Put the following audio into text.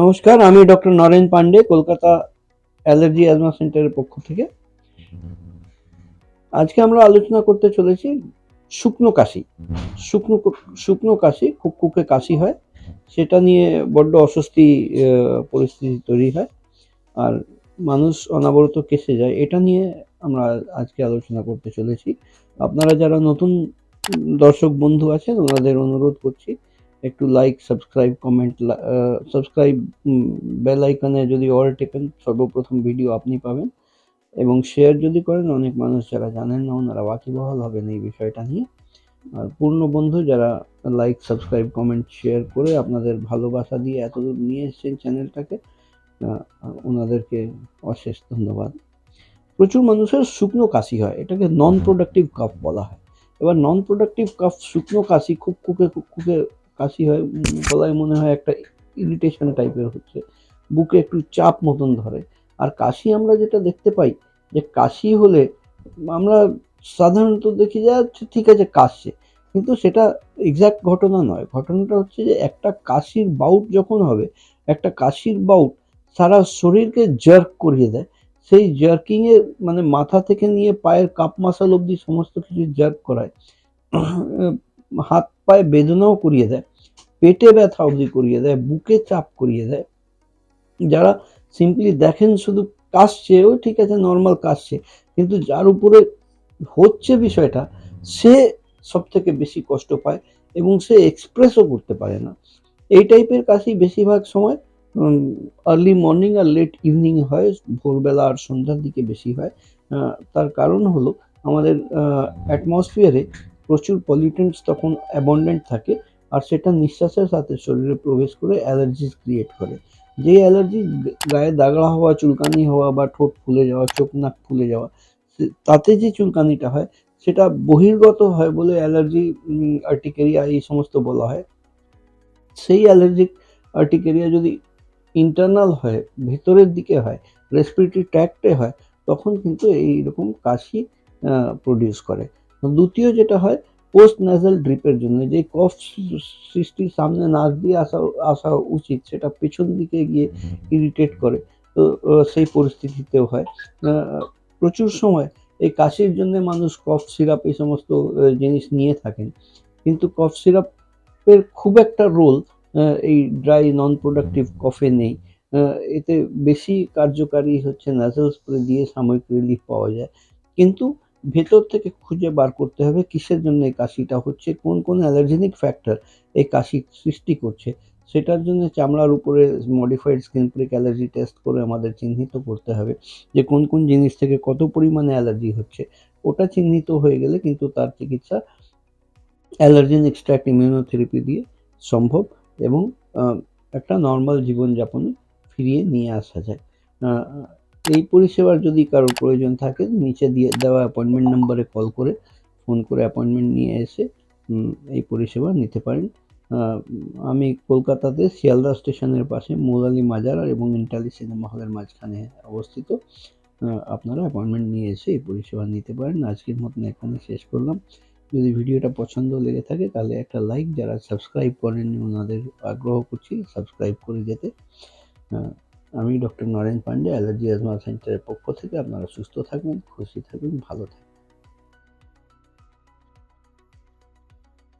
নমস্কার, আমি doctor Naren Pandey, Kolkata allergy asthma সেন্টারের পক্ষ থেকে। আজকে আমরা আলোচনা করতে চলেছি শুকনো কাশি। শুকনো শুকনো কাশি, খুব কুকে কাশি হয়। সেটা নিয়ে বড্ড অস্বস্তি পরিস্থিতি তৈরি হয়। আর মানুষ অনাবরত কেসে যায়, এটা নিয়ে আমরা আজকে আলোচনা করতে চলেছি। আপনারা যারা নতুন দর্শক বন্ধু আছেন, ওনাদের অনুরোধ করছি একটু like subscribe comment subscribe bell আইকনে যদি অল টেকেন সর্বপ্রথম ভিডিও আপনি পাবেন। এবং শেয়ার যদি করেন, অনেক মানুষ যারা জানেন না, ওনারা ওয়াকিবহাল হবেন এই বিষয়টা নিয়ে। আর পূর্ণ বন্ধু যারা লাইক সাবস্ক্রাইব কমেন্ট শেয়ার করে আপনাদের ভালোবাসা দিয়ে এতদূর নিয়ে এসেছেন চ্যানেলটাকে ওনাদেরকে অশেষ ধন্যবাদ। প্রচুর মানুষের শুকনো কাশি হয়, এটাকে নন প্রোডাক্টিভ কাফ বলা হয়। এবার নন প্রোডাক্টিভ কাফ শুকনো কাশি খুব কুকে কুকে কাশি হয় গলায় মনে হয় একটা ইরিটেশন টাইপের হচ্ছে। বুকে একটু চাপ মতন ধরে। আর কাশি আমরা যেটা দেখতে পাই, যে কাশি হলে আমরা সাধারণত দেখি যে আচ্ছা ঠিক আছে, কাশছে। কিন্তু সেটা এক্স্যাক্ট ঘটনা নয়। ঘটনাটা হচ্ছে যে, একটা কাশির বাউট যখন হবে, একটা কাশির বাউট সারা শরীরকে জার্ক করিয়ে দেয়। সেই জার্কিংয়ে মানে মাথা থেকে নিয়ে পায়ের কাপ মাসাল অবধি সমস্ত কিছু জার্ক করায়। হাত পায়ে বেদনাও করিয়ে দেয়। পেটে ব্যথা অবধি করিয়ে দেয়, বুকে চাপ করিয়ে দেয়। যারা সিম্পলি দেখেন শুধু কাশছে, ও ঠিক আছে নর্মাল কাশছে, কিন্তু যার উপরে হচ্ছে বিষয়টা, সে সব থেকে বেশি কষ্ট পায় এবং সে এক্সপ্রেসও করতে পারে না। এই টাইপের কাশি বেশিরভাগ সময় আর্লি মর্নিং আর লেট ইভিনিং হয়, ভোরবেলা আর সন্ধ্যার দিকে বেশি হয়। তার কারণ হলো আমাদের অ্যাটমসফিয়ারে প্রচুর পলিউটেন্টস তখন অ্যাবন্ডেন্ট থাকে। আর সেটা নিঃশ্বাসের সাথে শরীরে প্রবেশ করে অ্যালার্জিস ক্রিয়েট করে। যে অ্যালার্জি গায়ে দাগড়া হওয়া, চুলকানি হওয়া বা ঠোঁট ফুলে যাওয়া, চোখ নাক ফুলে যাওয়া তাতে যে চুলকানিটা হয়, সেটা বহির্গত হয় বলে অ্যালার্জি আর্টিকেরিয়া এই সমস্ত বলা হয়। সেই অ্যালার্জিক আর্টিকেরিয়া যদি ইন্টারনাল হয়, ভেতরের দিকে হয়, রেসপিরেটরি ট্র্যাক্টে হয়, তখন কিন্তু এইরকম কাশি প্রডিউস করে। দ্বিতীয় যেটা হয় পোস্ট ন্যাজাল ড্রিপের জন্য যে কফ সৃষ্টির সামনে নাক দিয়ে আসা আসা উচিত সেটা পেছন দিকে গিয়ে ইরিটেট করে। তো সেই পরিস্থিতিতেও হয়। প্রচুর সময় এই কাশির জন্য মানুষ কফ সিরাপ এই সমস্ত জিনিস নিয়ে থাকেন। কিন্তু কফ সিরাপের খুব একটা রোল এই ড্রাই নন প্রোডাক্টিভ কফে নেই। এতে বেশি কার্যকারী হচ্ছে ন্যাজাল স্প্রে দিয়ে সাময়িক রিলিফ পাওয়া যায়। কিন্তু ভেতর থেকে খুঁজে বার করতে হবে কিসের জন্য এই কাশিটা হচ্ছে, কোন কোন অ্যালার্জেনিক ফ্যাক্টর এই কাশি সৃষ্টি করছে, সেটার জন্য চামড়ার উপরে modified skin prick allergy test করে আমাদের চিহ্নিত করতে হবে যে কোন কোন জিনিস থেকে কত পরিমাণে অ্যালার্জি হচ্ছে, ওটা চিহ্নিত হয়ে গেলে কিন্তু তার চিকিৎসা অ্যালার্জেন এক্সট্রাক্ট ইমিউনোথেরাপি দিয়ে সম্ভব এবং একটা নর্মাল জীবনযাপনে ফিরিয়ে নিয়ে আসা যায়। এই পরিষেবার যদি কারোর প্রয়োজন থাকে, নিচে দিয়ে দেওয়া অ্যাপয়েন্টমেন্ট নাম্বারে কল করে ফোন করে অ্যাপয়েন্টমেন্ট নিয়ে এসে এই পরিষেবা নিতে পারেন। আমি কলকাতাতে শিয়ালদা স্টেশনের পাশে মৌলালি মাজার এবং ইন্টালি সিনেমা হলের মাঝখানে অবস্থিত। আপনারা অ্যাপয়েন্টমেন্ট নিয়ে এসে এই পরিষেবা নিতে পারেন। আজকের মতন এখানে শেষ করলাম। যদি ভিডিওটা পছন্দ লেগে থাকে, তাহলে একটা লাইক যারা সাবস্ক্রাইব করেননি, ওনাদের আগ্রহ করছি সাবস্ক্রাইব করে যেতে। আমি doctor Naren Pandey, allergy asthma সেন্টারের পক্ষ থেকে আপনারা সুস্থ থাকবেন, খুশি থাকবেন, ভালো থাকবেন।